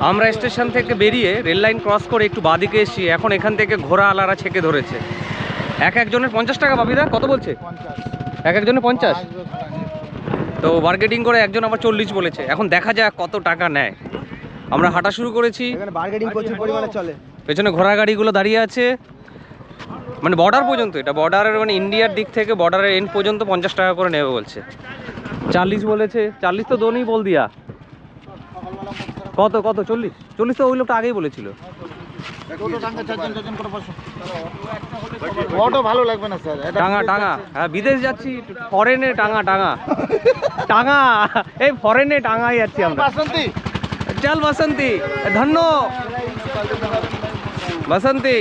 আমরা স্টেশন থেকে বেরিয়ে রেল লাইন ক্রস করে একটু বাদিকে এসেছি। এখন এখান থেকে ঘোড়া আলারা ছেকে ধরেছে। এক একজনের পঞ্চাশ টাকা বাবিদা কত বলছে? এক একজনের পঞ্চাশ? তো বার্গেটিং করে একজন আবার চল্লিশ বলেছে। এখন দেখা যাক কত টাকা নেয়। আমরা হাঁটা শুরু করেছি। চলে। পেছনে ঘোড়া গাড়িগুলো দাঁড়িয়ে আছে। মানে বর্ডার পর্যন্ত এটা। বর্ডারের মানে ইন্ডিয়ার দিক থেকে বর্ডারের এন্ড পর্যন্ত পঞ্চাশ টাকা করে নেবে বলছে। চাল্লিশ বলেছে। চাল্লিশ তো দোনই বল দিয়া। কত কত? চল্লিশ? চল্লিশ তো ওই লোকটা আগেই বলেছিল। অটো ভালো লাগবে না স্যার। টাঙা টাঙা হ্যাঁ বিদেশ যাচ্ছি ফরেনে টাঙা টাঙা টাঙা এই ফরেনে টাঙাই যাচ্ছি আমরা। বাসন্তী। চল বসন্তি। ধন্য। বসন্তি।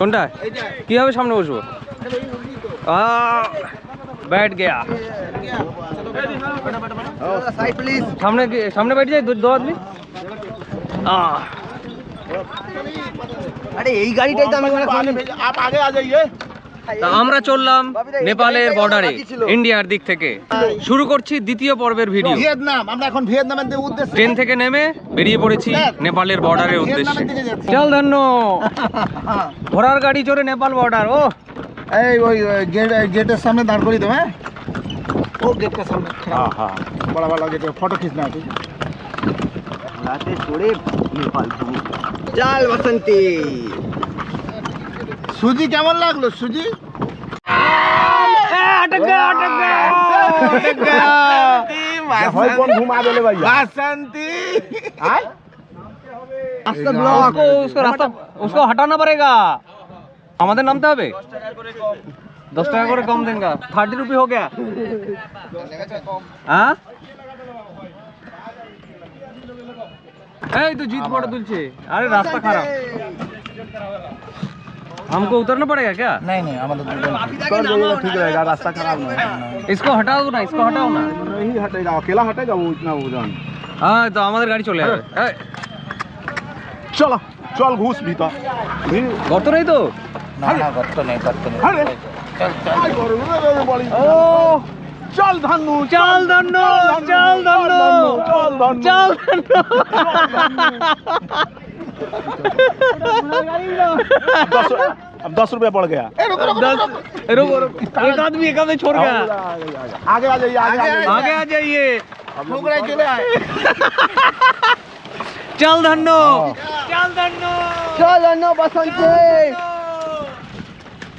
কোনটা? কীভাবে সামনে বসবো? बैठ गया সাইড প্লিজ সামনে কি- সামনে बैठ जाए दो दो आदमी আহ, আরে এই গাড়িটাই তো আমি মানে आप आगे आ जाइए তা আমরা চললাম নেপালের বর্ডারে ইন্ডিয়ার দিক থেকে শুরু করছি দ্বিতীয় পর্বের ভিডিও ভিয়েতনাম আমরা এখন ভিয়েতনামের দিকে উদ্দেশ্যে ট্রেন থেকে নেমে বেরিয়ে পড়েছি নেপালের বর্ডারের উদ্দেশ্যে ভিয়েতনামের দিকে যাচ্ছি। চল ধন্য ঘোড়ার গাড়ি চড়ে নেপাল বর্ডার ও এই ওই ওই গেট গেটের সামনে দাঁড় করিয়ে দেবে হ্যাঁ ও গেটটার সামনে खड़ा हो। बड़ा वाला गेट फोटो खींचना है ठीक है রাতে চড়ে নেপাল চাল বসন্তী সুজি কেমন লাগলো সুজি अटक गया अटक गया अटक गया भाई कौन घुमा देले भैया बासंती आय রাস্তা ব্লক उसको उसको रास्ता उसको हटाना पड़ेगा আমাদের নামতে হবে দশ টাকা করে কম দেঙ্গা থার্টি রুপি हो गया हाँ এই তো জিত फोटो তুলছে अरे रास्ता खराब हमको उतरना पड़ेगा क्या नहीं नहीं हमारा कर देगा ठीक रहेगा रास्ता खराब नहीं इसको हटाओ ना इसको हटाओ ना नहीं हटेगा अकेला हटेगा वो इतना वजन হ্যাঁ তো আমাদের গাড়ি চলে যাবে এই, चलो चल घुस भीतर भी- গর্ত নেই তো अरे काय करू रे बड़ी ও चल धन्नू চাল দণ্ড চাল দণ্ড चल धन्नू চাল দণ্ড अब दस अब दस रुपया बढ़ गया दस रुको रुको एक आदमी एक आदमी छोड़ गया आगे आ जाइए आगे आगे आ जाइए ठोकरा चले आए চাল দণ্ড চাল দণ্ড চল জন্য বসন্তী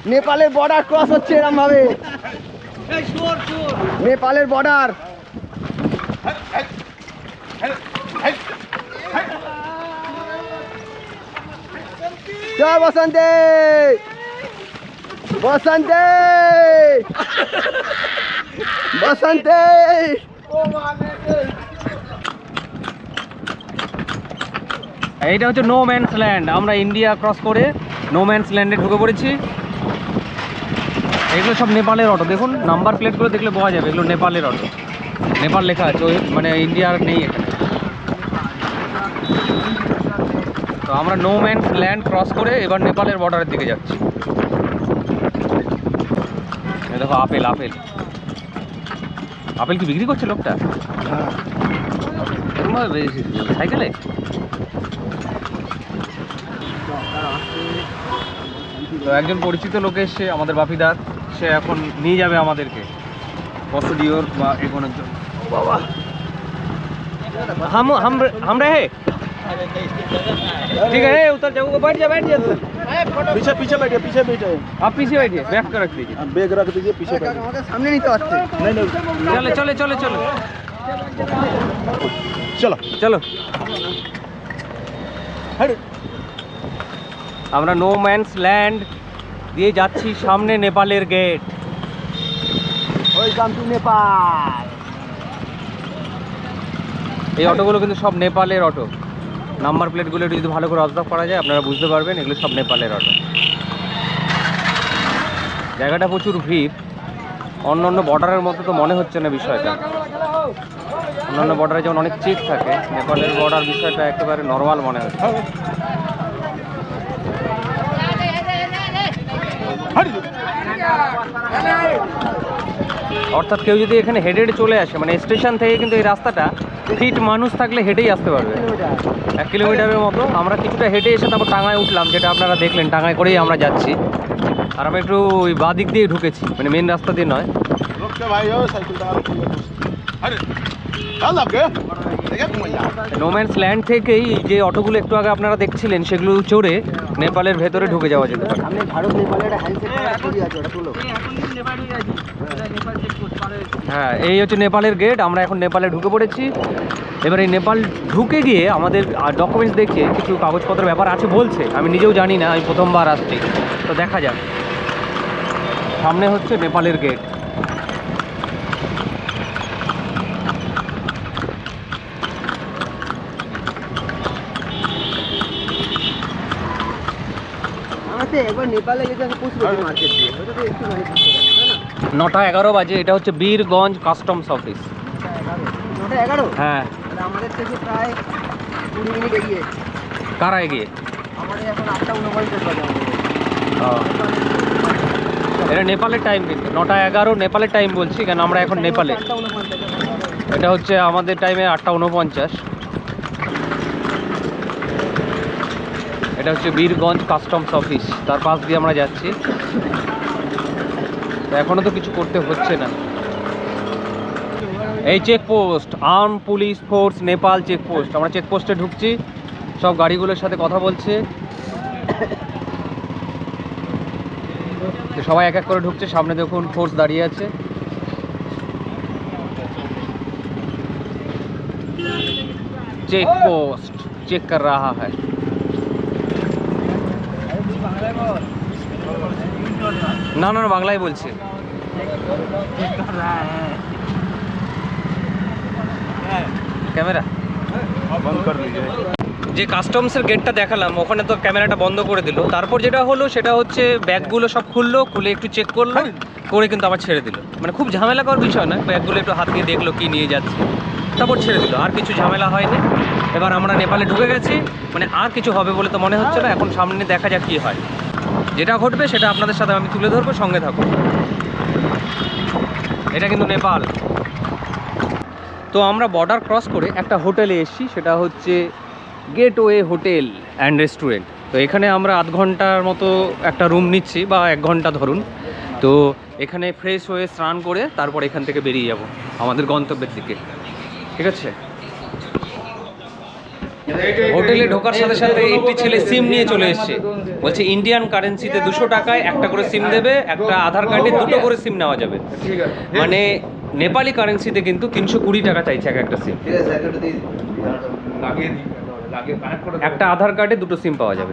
নেপালের বর্ডার ক্রস হচ্ছে এরম ভাবে নেপালের বর্ডার বসন্তে। বসন্তে। বসন্তে। এইটা হচ্ছে নো ম্যানস ল্যান্ড আমরা ইন্ডিয়া ক্রস করে নো ম্যানস ল্যান্ডে ঢুকে পড়েছি। এগুলো সব নেপালের অটো দেখুন নাম্বার প্লেটগুলো দেখলে বোঝা যাবে, এগুলো নেপালের অটো নেপাল লেখা আছে, ওই মানে ইন্ডিয়ার নেই এখানে। তো আমরা নো ম্যানস ল্যান্ড ক্রস করে এবার নেপালের বর্ডারের দিকে যাচ্ছি। দেখো, আপেল আপেল। আপেল কি বিক্রি করছে লোকটা? সাইকেলে? তো একজন পরিচিত লোক এসছে, আমাদের বাপিদার। সে এখন নিয়ে যাবে আমাদেরকে প্রসিডিওর বা এগোনোর জন্য বাবা हम हम हम रहे ठीक है उतर जाओ बैठ जा बैठ जा पीछे पीछे बैठिए पीछे बैठे आप पीछे बैठिए बैठ कर रख दीजिए बैग रख दीजिए पीछे बैठिए আমাদের সামনে নিতে পারছে नहीं नहीं चले चले चले चलो चलो চলো আমরা নো ম্যানস ল্যান্ড দিয়ে যাচ্ছি সামনে নেপালের গেট। Welcome to Nepal. এই অটোগুলো কিন্তু সব নেপালের অটো। নাম্বার প্লেটগুলো একটু যদি ভালো করে অবজার্ভ করা যায় আপনারা বুঝতে পারবেন এগুলো সব নেপালের অটো। জায়গাটা প্রচুর ভিড়। অন্য অন্য বর্ডারের মতো তো মনে হচ্ছে না বিষয়টা। অন্যান্য বর্ডারে যেমন অনেক চেক থাকে নেপালের বর্ডার বিষয়টা একেবারে নর্মাল মনে হচ্ছে। অর্থাৎ কেউ যদি এখানে হেডেড চলে আসে মানে স্টেশন থেকে কিন্তু এই রাস্তাটা ফিট মানুষ থাকলে হেঁটেই আসতে পারবে। এক কিলোমিটারের মতো। আমরা কিছুটা হেঁটে এসে তারপর টাঙায় উঠলাম যেটা আপনারা দেখলেন। টাঙায় করেই আমরা যাচ্ছি। আর আমি একটু ওই বাঁ দিক দিয়ে ঢুকেছি মানে মেন রাস্তা দিয়ে নয়। নোম্যান্স ল্যান্ড থেকেই যে অটোগুলো একটু আগে আপনারা দেখছিলেন সেগুলো চড়ে নেপালের ভেতরে ঢুকে যাওয়া যেতে পারে। সামনে ভারত নেপালের একটা হ্যান্ডসেট করা ছবি আছে ওটা তুলো। হ্যাঁ এই হচ্ছে নেপালের গেট আমরা এখন নেপালে ঢুকে পড়েছি। এবার এই নেপাল ঢুকে গিয়ে আমাদের ডকুমেন্টস দেখে কিছু কাগজপত্র ব্যাপার আছে বলছে আমি নিজেও জানি না আমি প্রথমবার আসছি। তো দেখা যাক। সামনে হচ্ছে নেপালের গেট আমাকে একবার নেপালে গেছে আমি মার্কেট দিয়ে। ওটা একটু ভালো বুঝতে পারছি তাই না? নটা এগারো বাজে এটা হচ্ছে বীরগঞ্জ কাস্টমস অফিস এগারো? হ্যাঁ। আমাদের থেকে প্রায় কুড়ি মিনিট এগিয়ে। কারা এগিয়ে? আমাদের এখন আটটা উনপঞ্চাশ বাজে এটা নেপালের টাইম কিন্তু। নটা এগারো নেপালের টাইম বলছি কেন আমরা এখন নেপালে। এটা হচ্ছে আমাদের টাইমে আটটা উনপঞ্চাশ। এটা হচ্ছে বীরগঞ্জ কাস্টমস অফিস তার পাশ দিয়ে আমরা যাচ্ছি। এখনও তো কিছু করতে হচ্ছে না। এই checkpost arm police force Nepal checkpost আমরা চেকপোস্টে ঢুকছি। সব গাড়িগুলোর সাথে কথা বলছে। সবাই এক এক করে ঢুকছে। সামনে দেখুন ফোর্স দাঁড়িয়ে আছে। চেকপোস্ট চেক কর রাহা হ্যাঁ না না বাংলায় বলছে। ক্যামেরা। যে কাস্টমসের গেটটা দেখালাম, ওখানে তো ক্যামেরাটা বন্ধ করে দিল। তারপর যেটা হলো, সেটা হচ্ছে ব্যাগগুলো সব খুললো, খুলে একটু চেক করল, করে কিন্তু আবার ছেড়ে দিল। মানে খুব ঝামেলা করার বিষয় না ব্যাগগুলো একটু হাত দিয়ে দেখল কি নিয়ে যাচ্ছে। তারপর ছেড়ে দিল, আর কিছু ঝামেলা হয়নি। এবার আমরা নেপালে ঢুকে গেছি মানে আর কিছু হবে বলে তো মনে হচ্ছে না, এখন সামনে দেখা যাক কী হয়। যেটা ঘটবে সেটা আপনাদের সাথে আমি তুলে ধরবো, সঙ্গে থাকুন। এটা কিন্তু নেপাল। তো আমরা বর্ডার ক্রস করে একটা হোটেলে এসেছি, সেটা হচ্ছে গেটওয়ে হোটেল অ্যান্ড রেস্টুরেন্ট তো এখানে আমরা আধ ঘণ্টার মতো একটা রুম নিচ্ছি বা এক ঘণ্টা ধরুন। তো এখানে ফ্রেশ হয়ে স্নান করে তারপর এখান থেকে বেরিয়ে যাব, আমাদের গন্তব্যের দিকে। ঠিক আছে? হোটেলে ঢোকার সাথে সাথে একটি ছেলে সিম নিয়ে চলে এসছে। বলছে ইন্ডিয়ান কারেন্সিতে দুশো টাকায় একটা করে সিম দেবে একটা আধার কার্ডে দুটো করে সিম নেওয়া যাবে। মানে নেপালি কারেন্সিতে কিন্তু তিনশো কুড়ি টাকা চাইছে এক একটা সিম। একটা আধার কার্ডে দুটো সিম পাওয়া যাবে।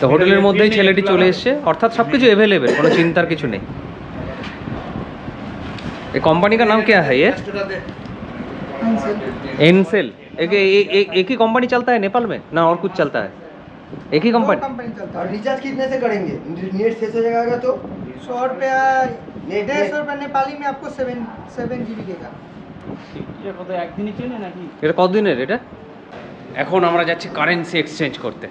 তো হোটেলের মধ্যেই ছেলেটি চলে এসছে। অর্থাৎ সব কিছু অ্যাভেলেবেল কোনো চিন্তার কিছু নেই। এই কোম্পানি কা নাম কে হ্যাঁ এনসেল एक ए- ए- एक ही कंपनी चलता है नेपाल में ना और कुछ चलता है एक ही कंपनी कंपनी चलता है और रिचार्ज कितने से करेंगे नेट शेष हो जाएगा तो सौ रुपया नेट डेढ़ सौ रुपया नेपाली में आपको सेवन सेवन जी बी का এটা কতদিনের এটা এখন আমরা যাচ্ছি কারেন্সি এক্সচেঞ্জ করতে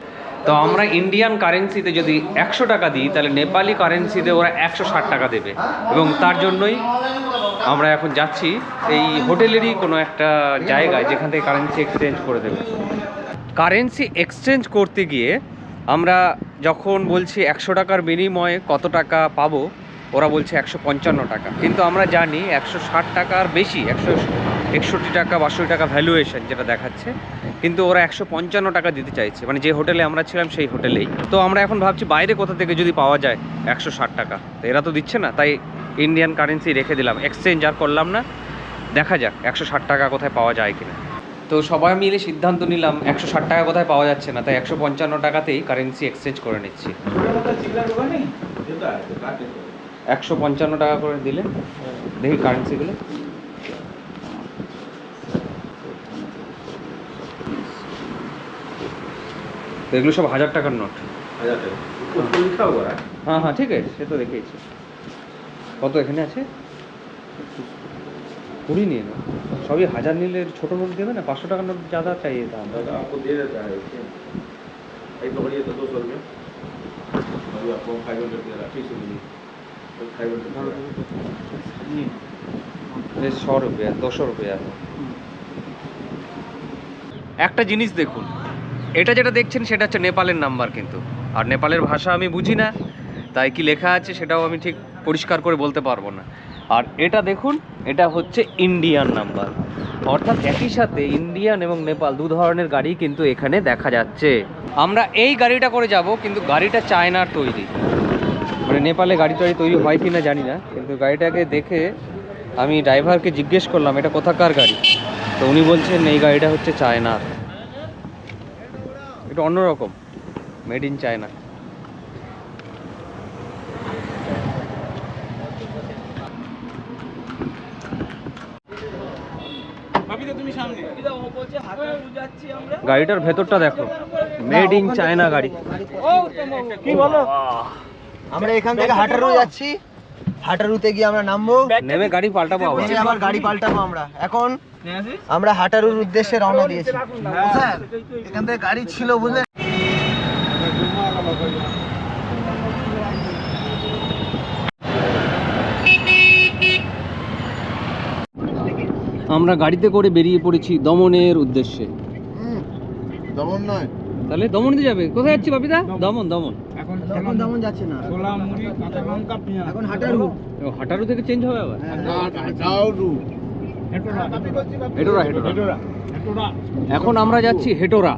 তো আমরা ইন্ডিয়ান কারেন্সিতে যদি একশো টাকা দিই তাহলে নেপালি কারেন্সিতে ওরা একশো ষাট টাকা দেবে এবং তার জন্যই আমরা এখন যাচ্ছি এই হোটেলেরই কোনো একটা জায়গায় যেখান থেকে কারেন্সি এক্সচেঞ্জ করে দেবে। কারেন্সি এক্সচেঞ্জ করতে গিয়ে আমরা যখন বলছি একশো টাকার বিনিময়ে কত টাকা পাবো, ওরা বলছে একশো পঞ্চান্ন টাকা। কিন্তু আমরা জানি একশো ষাট টাকার বেশি, একশো একষট্টি টাকা, বাষট্টি টাকা ভ্যালুয়েশন যেটা দেখাচ্ছে, কিন্তু ওরা একশো পঞ্চান্ন টাকা দিতে চাইছে। মানে যে হোটেলে আমরা ছিলাম সেই হোটেলেই। তো আমরা এখন ভাবছি বাইরে কোথা থেকে যদি পাওয়া যায় একশো ষাট টাকা। তো এরা তো দিচ্ছে না, তাই ইন্ডিয়ান কারেন্সি রেখে দিলাম। এক্সচেঞ্জ আর করলাম না। দেখা যাক একশো ষাট টাকা কোথায় পাওয়া যায় কিনা। তো সবাই মিলে সিদ্ধান্ত নিলাম একশো ষাট টাকা কোথায় পাওয়া যাচ্ছে না তাই একশো পঞ্চান্ন টাকাতেই কারেন্সি এক্সচেঞ্জ করে নিচ্ছি। একশো পঞ্চান্ন টাকা করে দিলে দেখি কারেন্সিগুলো তো এগুলো সব হাজার টাকার নোট। হ্যাঁ। হ্যাঁ ঠিক আছে সে তো দেখেইছি কত এখানে আছে কুড়ি নিয়ে নাও সবই হাজার নিলে ছোটো নোট দেবে না পাঁচশো টাকার নোট ज़्यादा चाहिए था हमको। आपको दे देता है एक पकड़िए तो दो सौ रुपये अभी आपको फाइव हंड्रेड दे रहा है ठीक से फाइव हंड्रेड সौ रुपया दो सौ रुपया একটা জিনিস দেখুন এটা যেটা দেখছেন সেটা হচ্ছে নেপালের নাম্বার কিন্তু আর নেপালের ভাষা আমি বুঝি না তাই কি লেখা আছে সেটাও আমি ঠিক পরিষ্কার করে বলতে পারব না। আর এটা দেখুন, এটা হচ্ছে ইন্ডিয়ান নাম্বার অর্থাৎ একই সাথে ইন্ডিয়ান এবং নেপাল দু ধরনের গাড়ি কিন্তু এখানে দেখা যাচ্ছে। আমরা এই গাড়িটা করে যাব, কিন্তু গাড়িটা চায়নার তৈরি। মানে নেপালে গাড়ি টাড়ি তৈরি হয় কি না জানি না, কিন্তু গাড়িটাকে দেখে আমি ড্রাইভারকে জিজ্ঞেস করলাম, এটা কোথাকার গাড়ি? তো উনি বলছেন, এই গাড়িটা হচ্ছে চায়নার। এটা অন্যরকম, মেড ইন চায়না। গাড়িটার ভেতরটা দেখো। মেড ইন চায়না গাড়ি। কি বলো? আমরা এখান থেকে হাটারু যাচ্ছি। হাটারুতে গিয়ে আমরা নামবো। নেমে গাড়ি পাল্টাবো আবার। গাড়ি পাল্টাবো আমরা। এখন আমরা হাটারুর উদ্দেশ্যে রওনা দিয়েছি। স্যার এখান থেকে গাড়ি ছিল বুঝলেন আমরা গাড়িতে করে বেরিয়ে পড়েছি দমনের উদ্দেশ্যে। দমন নয়। তাহলে দমনে যাবে। কোথায় যাচ্ছি বাপিদা? দমন। দমন এখন তেমন যাচ্ছে না। এখন হাটারু হাটারু থেকে চেঞ্জ হবে আবার? যাওরু হেটোরা হেটোরা। এখন আমরা যাচ্ছি হেটোরা।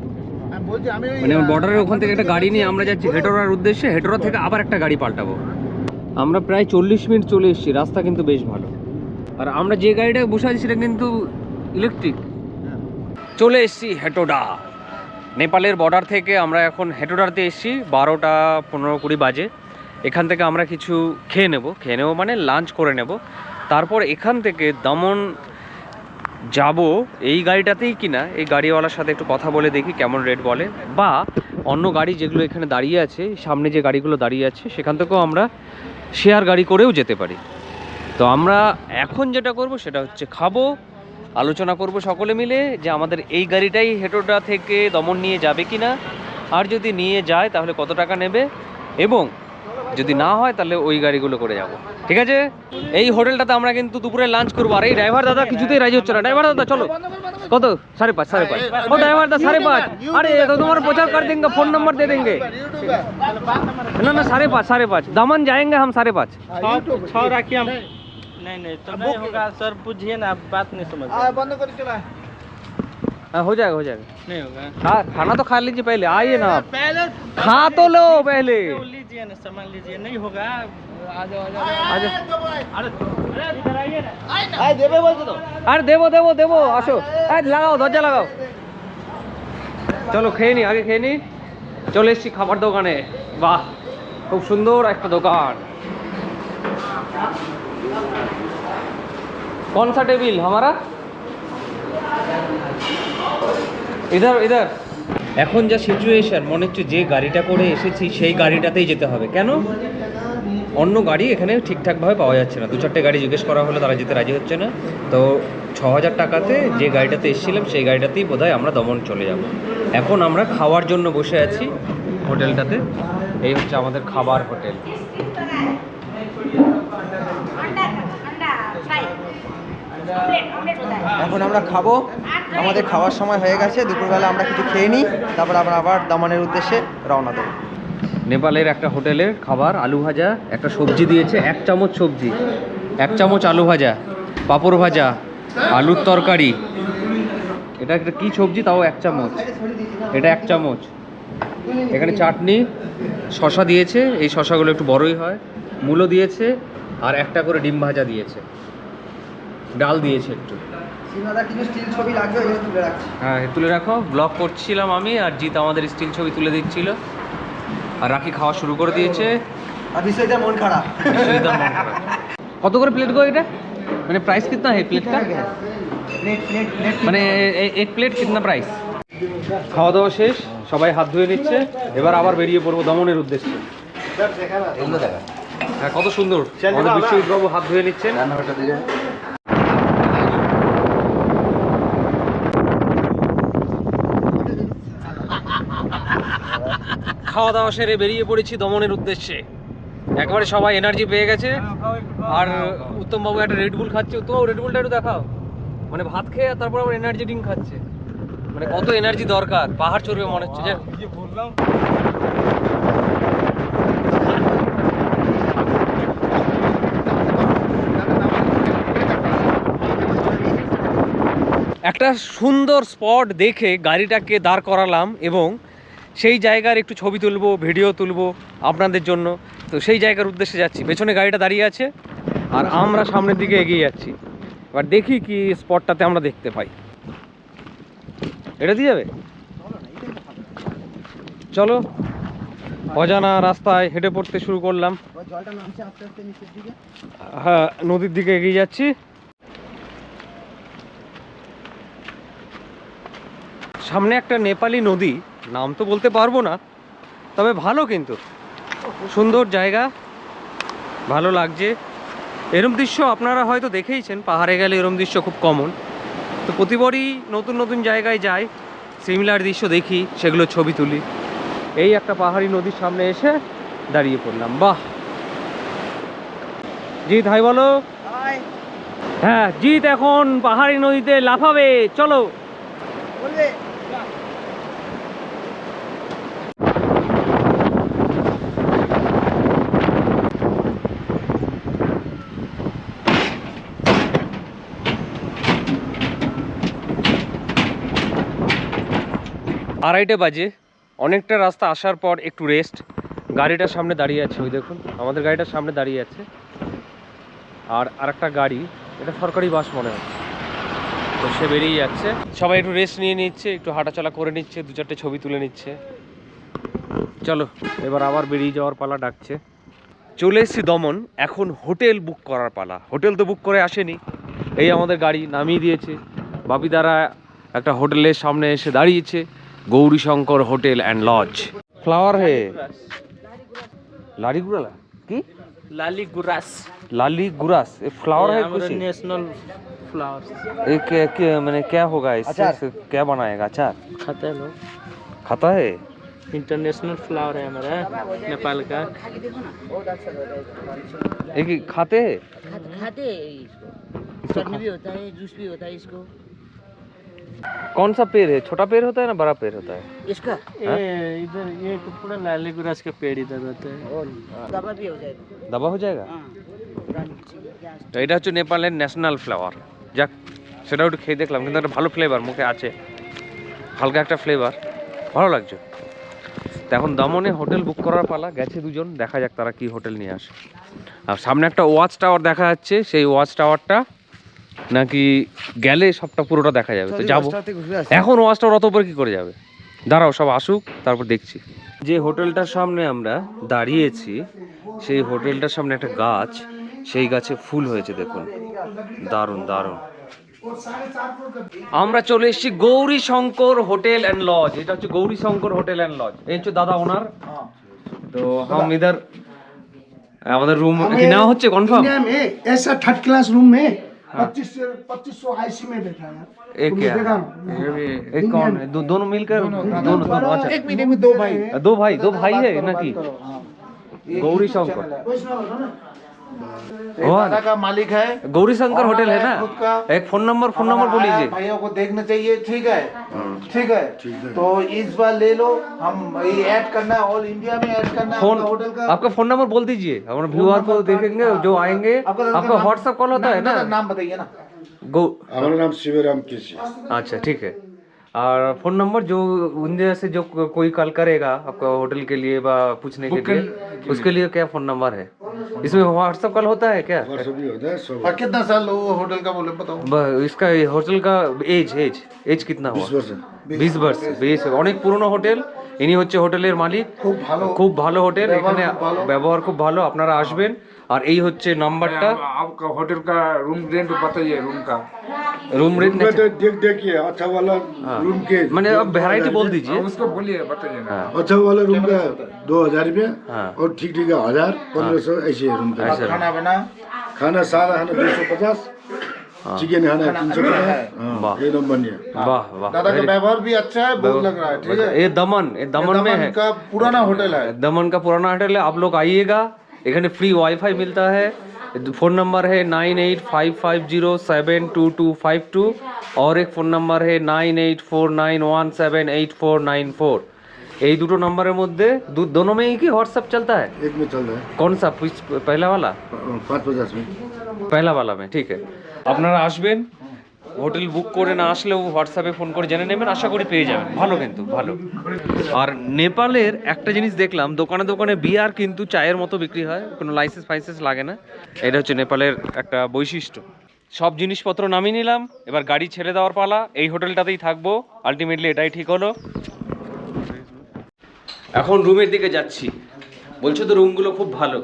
ওই, মানে বর্ডারের ওখান থেকে একটা গাড়ি নিয়ে আমরা যাচ্ছি হেটোরার উদ্দেশ্যে। হেটোরা থেকে আবার একটা গাড়ি পাল্টাবো। আমরা প্রায় চল্লিশ মিনিট চলে এসেছি। রাস্তা কিন্তু বেশ ভালো। আর আমরা যে গাড়িটা বসে আছি সেটা কিন্তু ইলেকট্রিক চলে এসেছি হেটোডা। নেপালের বর্ডার থেকে আমরা এখন হেটোডাতে এসেছি বারোটা পনেরো কুড়ি বাজে। এখান থেকে আমরা কিছু খেয়ে নেব। খেয়ে নেব মানে লাঞ্চ করে নেব। তারপর এখান থেকে দমন যাব এই গাড়িটাতেই কিনা। এই গাড়িওয়ালার সাথে একটু কথা বলে দেখি কেমন রেট বলে। বা অন্য গাড়ি যেগুলো এখানে দাঁড়িয়ে আছে সামনে যে গাড়িগুলো দাঁড়িয়ে আছে সেখান থেকেও আমরা শেয়ার গাড়ি করেও যেতে পারি। তো আমরা এখন যেটা করব সেটা হচ্ছে খাবো আলোচনা করব সকলে মিলে যে আমাদের এই গাড়িটাই হেটোডা থেকে দমন নিয়ে যাবে কি না আর যদি নিয়ে যায় তাহলে কত টাকা নেবে এবং যদি না হয় তাহলে ওই গাড়িগুলো করে যাব ঠিক আছে এই হোটেলটাতে আমরা কিন্তু দুপুরে লাঞ্চ করবো আর এই ড্রাইভার দাদা কিছুতেই রাজি হচ্ছে না ড্রাইভার দাদা চলো কত সাড়ে পাঁচ সাড়ে পাঁচ ও ড্রাইভার দাদা সাড়ে পাঁচ আরে ये तो तुम्हारा प्रचार कर देंगे फोन नंबर दे देंगे ना ना साढ़े पाँच साढ़े पाँच दमन जाएंगे हम साढ़े पाँच छह रखिए हम नहीं नहीं तो नहीं होगा सर पूछिए ना आप बात नहीं समझ আহ, বন্ধ করে চলে আয়। हाँ, हो जाएगा हो जाएगा नहीं होगा हाँ खाना तो खा लीजिए पहले आइए ना आप पहले खा तो लो पहले लीजिए ना सामान लीजिए नहीं होगा आ जाओ आ जाओ। अरे अरे इधर आइए ना আয়, দেবে বলছো তো আরে দেবো দেবো দেবো আসো আরে লাগাও দরজা লাগাও চলো খেয়ে নি আগে খেয়ে নি চলে এসছি খাবার দোকানে বাহ খুব সুন্দর একটা দোকান कौन सा टेबिल हमारा ইধার ইধার এখন যা সিচুয়েশন মনে হচ্ছে যে গাড়িটা করে এসেছি সেই গাড়িটাতেই যেতে হবে কেন অন্য গাড়ি এখানে ঠিকঠাকভাবে পাওয়া যাচ্ছে না দু চারটে গাড়ি জিজ্ঞেস করা হলে তারা যেতে রাজি হচ্ছে না তো ছ হাজার টাকাতে যে গাড়িটাতে এসেছিলাম সেই গাড়িটাতেই বোধহয় আমরা দমন চলে যাব এখন আমরা খাওয়ার জন্য বসে আছি হোটেলটাতে এই হচ্ছে আমাদের খাবার হোটেল এখন আমরা খাব। আমাদের খাওয়ার সময় হয়ে গেছে, দুপুরবেলা আমরা কিছু খেয়ে নিই, তারপর আমরা আবার দামানের উদ্দেশ্যে রওনা দেবো। নেপালের একটা হোটেলের খাবার, আলু ভাজা, একটা সবজি দিয়েছে, এক চামচ সবজি, এক চামচ আলু ভাজা, পাঁপড় ভাজা, আলুর তরকারি। এটা একটা কী সবজি? তাও এক চামচ। এটা এক চামচ। এখানে চাটনি, শশা দিয়েছে, এই শশাগুলো একটু বড়ই হয়, মূলো দিয়েছে, আর একটা করে ডিম ভাজা দিয়েছে। ডাল দিয়েছে একটু দাদা কিছু স্টিল ছবি লাগবে ওই জন্য তুলে রাখছি হ্যাঁ তুলে রাখো ব্লগ করছিলাম আমি আর জিৎ আমাদের স্টিল ছবি তুলে দিচ্ছিল আর রাখি খাওয়া শুরু করে দিয়েছে আর বিষয়টা মন খারাপ বিশ্বজিৎদার মন খারাপ। কত করে প্লেট গো এটা মানে प्राइस कितना है प्लेट का প্লেট প্লেট প্লেট মানে এ- এক প্লেট কিতনা প্রাইস খাওয়া দাওয়া শেষ সবাই হাত ধুয়ে নিচ্ছে এবার আবার বেরিয়ে পড়বো দমনের উদ্দেশ্যে হ্যাঁ কত সুন্দর আমাদের বিশ্বজিৎ বাবু হাত ধুয়ে নিচ্ছেন খাওয়া দাওয়া সেরে বেরিয়ে পড়েছি দমনের উদ্দেশ্যে। একবারে সবাই এনার্জি পেয়ে গেছে। আর উত্তম বাবু একটা রেড বুল খাচ্ছে। উত্তম বাবু রেড বুলটা একটু দেখাও। মানে ভাত খেয়ে আর তারপর আবার এনার্জি ড্রিঙ্ক খাচ্ছে। মানে কত এনার্জি দরকার। পাহাড় চড়বে মনে হচ্ছে যে একটা সুন্দর স্পট দেখে গাড়িটাকে দাঁড় করালাম এবং সেই জায়গার একটু ছবি তুলবো, ভিডিও তুলবো আপনাদের জন্য। তো সেই জায়গার উদ্দেশ্যে যাচ্ছি। পেছনে গাড়িটা দাঁড়িয়ে আছে আর আমরা সামনের দিকে এগিয়ে যাচ্ছি। এবার দেখি কি স্পটটাতে আমরা দেখতে পাই। এটা দিয়ে যাবে? চলো। অজানা রাস্তায় হেঁটে পড়তে শুরু করলাম। হ্যাঁ নদীর দিকে এগিয়ে যাচ্ছি। সামনে একটা নেপালি নদী। নাম তো বলতে পারব না তবে ভালো কিন্তু। সুন্দর জায়গা ভালো লাগছে। এরম দৃশ্য আপনারা হয়তো দেখেইছেন পাহাড়ে গেলে এরম দৃশ্য খুব কমন তো প্রতিবারই নতুন নতুন জায়গায় যাই সিমিলার দৃশ্য দেখি সেগুলো ছবি তুলি। এই একটা পাহাড়ি নদীর সামনে এসে দাঁড়িয়ে পড়লাম বাহ! জিৎ হাই বলো। হ্যাঁ জিৎ এখন পাহাড়ি নদীতে লাফাবে চলো। বলবে। আড়াইটে বাজে। অনেকটা রাস্তা আসার পর একটু রেস্ট গাড়িটার সামনে দাঁড়িয়ে আছে, ওই দেখুন। আমাদের গাড়িটার সামনে দাঁড়িয়ে আছে। আর আরেকটা গাড়ি, এটা সরকারি বাস মনে হচ্ছে তো সে বেরিয়ে যাচ্ছে। সবাই একটু রেস্ট নিয়ে নিচ্ছে, একটু হাঁটাচলা করে নিচ্ছে, দু চারটে ছবি তুলে নিচ্ছে। চলো, এবার আবার বেরিয়ে যাওয়ার পালা ডাকছে। চলে এসেছি দমন। এখন হোটেল বুক করার পালা। হোটেল তো বুক করে আসেনি। এই আমাদের গাড়ি নামিয়ে দিয়েছে। বাপি দ্বারা একটা হোটেলের সামনে এসে দাঁড়িয়েছে। Gaurishankar hotel and lodge flower হে লারি গুড়ালা কি लाली गुरास लाली गुरास ये फ्लावर है कुछ नेशनल फ्लावर ये क्या क्या मैंने क्या होगा इससे अचार। से क्या बनाएगा अचार खाते हैं लोग खाता है इंटरनेशनल फ्लावर है हमारा नेपाल का एक ही खाते हैं खाते खाते हैं इसको इसको चटनी खा- भी होता है जूस भी होता है इसको कौन सा पेड़ है छोटा पेड़ होता है ना बड़ा पेड़ होता है इसका ये इधर ये तो पूरा लाली गुरास का पेड़ इधर रहता है और दवा भी हो जाएगा দাবা হয়ে যায়গা हाँ पुरानी चीज़ क्या তো এটা হচ্ছে নেপালের ন্যাশনাল ফ্লেভার যাক সেটাও একটু খেয়ে দেখলাম কিন্তু একটা ভালো ফ্লেভার মুখে আছে হালকা একটা ফ্লেভার ভালো লাগছে তো এখন দমনে হোটেল বুক করার পালা গেছে দুজন দেখা যাক তারা কি হোটেল নিয়ে আসে আর সামনে একটা ওয়াচ টাওয়ার দেখা যাচ্ছে সেই ওয়াচ টাওয়ারটা নাকি গেলে সবটা পুরোটা দেখা যাবে তো যাবো এখন ওয়াচ টাওয়ার অত উপরে কি করে যাবে দাঁড়াও সব আসুক তারপর দেখছি যে হোটেলটার সামনে আমরা দাঁড়িয়েছি সেই হোটেলটার সামনে একটা গাছ সেই গাছে ফুল হয়েছে দেখুন দারুণ দারুণ আমরা চলে এসেছি Gauri Shankar hotel and lodge এটা হচ্ছে Gauri Shankar hotel and lodge এই হচ্ছে দাদা ওনার তো হাম ইধার আমাদের রুম কি নেওয়া হচ্ছে কনফার্ম इंडिया में ऐसा थर्ड क्लास रूम में पच्चीस पच्चीस सौ आईसी में बैठा है। एक क्या? कौन है? दो, दोनों मिलकर दोनों दोनों अच्छा। एक मीटिंग में दो भाई। दो भाई दो भाई है ना कि? हाँ। गौरी शंकर। का मालिक है। गौरी शंकर होटल है ना? एक फ़ोन नंबर फ़ोन नंबर हमारा बोलीजिए भाइयों को देखना चाहिए ठीक है? ठीक है? तो इस बार ले लो हम ये ऐड करना है ऑल इंडिया में ऐड करना फ़ोन आपका होटल का। आपका फ़ोन नंबर बोल दीजिए। हमारे व्यूअर को देखेंगे जो आएँगे आपका व्हाट्सएप कॉल होता है ना? नाम बताइए ना। गो हमारा नाम शिवराम केसी अच्छा ठीक है। और फोन नंबर जो उनमें से जो को- कोई कॉल करेगा आपका होटल के लिए बा पूछने के लिए उसके लिए क्या फोन नंबर है इसमें व्हाट्सएप कॉल होता है क्या व्हाट्सएप भी होता है सब और कितना साल वो होटल का बोले बताओ ब- इसका ये होटल का एज एज एज कितना हुआ बीस वर्ष বিশ বর্ষ বেশ অনেক পুরনো হোটেল ইনি হচ্ছে হোটেলের মালিক খুব ভালো খুব ভালো হোটেল ব্যবহার এখানে খুব ভালো। ব্যবহার খুব ভালো আপনারা আসবেন আর এই হচ্ছে নাম্বারটা आपका होटल का रूम रेंट बताइए रूम का रूम रेंट रूम में तो देख देखिए अच्छा वाला रूम के মানে आप वैरायटी बोल दीजिए उसको बोलिए बताइए ना हाँ अच्छा वाला रूम का दो हजार रुपया हाँ। और ठीक ठीक है हजार पंद्रह सौ ऐसे है रूम का ऐसे खाना बना खाना सादा खाना दो सौ पचास चिकन खाना तीन सौ पचास वाह। हाँ, ये नंबर नहीं है वाह वाह दादा का very- व्यवहार भी अच्छा है बहुत लग रहा है ठीक है ये दमन ये दमन में है का पुराना होटल है दमन का पुराना होटल है आप लोग आइएगा এখানে ফ্রি ওয়াইফাই মিলতা হ্যাঁ ফোন নাম্বার হ্যাঁ nine eight five five zero seven two two five two আর এক ফোন নাম্বার হ্যাঁ nine eight four nine one seven eight four nine four এই দুটো নাম্বারের মধ্যে দোনোমে কি হোয়াটসঅ্যাপ চলতা হ্যাঁ কনসা পহলা পহলা বালা? মে ঠিক আপনারা আসবেন হোটেল বুক করে না আসলেও হোয়াটসঅ্যাপে ফোন করে জেনে নেবেন আশা করি পেয়ে যাবেন। ভালো কিন্তু ভালো। আর নেপালের একটা জিনিস দেখলাম দোকানে দোকানে বিয়ার কিন্তু চায়ের মতো বিক্রি হয় কোনো লাইসেন্স ফাইসেন্স লাগে না। এটা হচ্ছে নেপালের একটা বৈশিষ্ট্য। সব জিনিসপত্র নামিয়ে নিলাম এবার গাড়ি ছেড়ে দেওয়ার পালা এই হোটেলটাতেই থাকব আলটিমেটলি এটাই ঠিক হলো। এখন রুমের দিকে যাচ্ছি। বলছে তো রুমগুলো খুব ভালো।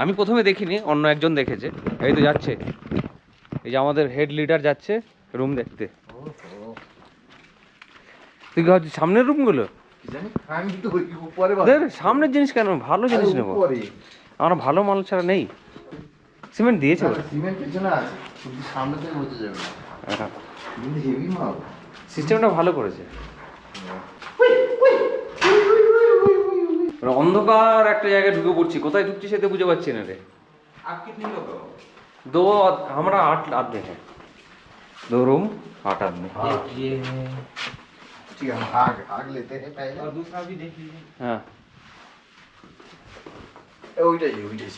আমি প্রথমে দেখিনি অন্য একজন দেখেছে। এই তো যাচ্ছে। এই যে আমাদের হেড লিডার যাচ্ছে রুম দেখতে। তুই কি ভাবছিস সামনের রুমগুলো সামনের জিনিস কেন? ভালো জিনিস নেব। আমরা ভালো মাল ছাড়া নেই। সিমেন্ট দিয়েছে সিমেন্ট পেছনে আছে সামনে থেকে বোঝা যাবে না। হ্যাঁ। হেভি মাল। সিস্টেমটা ভালো করেছে। অন্ধকার একটা জায়গায় ঢুকে পড়ছি। কোথায় ঢুকছি সেটা বুঝে পাচ্ছি না রে। दो हमारा आठ आदमी है दो रूम आठ आदमी ठीक है हम आग आग लेते हैं पहले হ্যাঁ ए, ওইটাই ওইটাই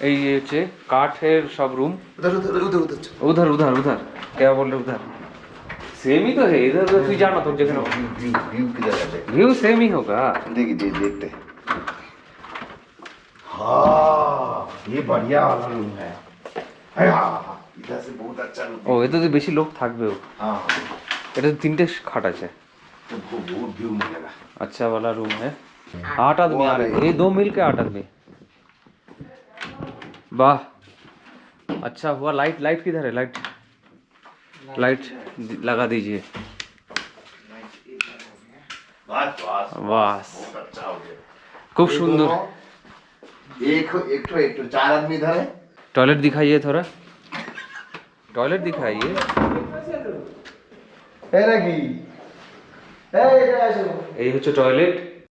এই যে হচ্ছে কাঠের সব রুম उधर उधर उधर उधर चल उधर उधर उधर क्या बोल रहे उधर सेम ही तो है इधर उधर तू जाना तो जगह व्यू व्यू व्यू किधर है देख व्यू सेम ही होगा देखिए देख देखते हैं हाँ ये बढ़िया वाला रूम है है, हाँ हाँ, इधर से बहुत अच्छा रूम ও এতে তো বেশি লোক থাকবেও हाँ এটা তো তিনটে খাট আছে तो बहुत बहुत व्यू मिलेगा अच्छा वाला रूम है आठ आदमी आ रहे हैं ये दो मिल के आठ आदमी वाह अच्छा हुआ लाइट लाइट किधर है लाइट लाइट दि- लगा दीजिए बस बस वाह बहुत अच्छा हो गया खूब ये सुंदर दोनों, एक एक तो एक तो चार आदमी इधर है टॉयलेट दिखाइए थोड़ा टॉयलेट दिखाइए এই নাকি এই এটা আসো এই হচ্ছে টয়লেট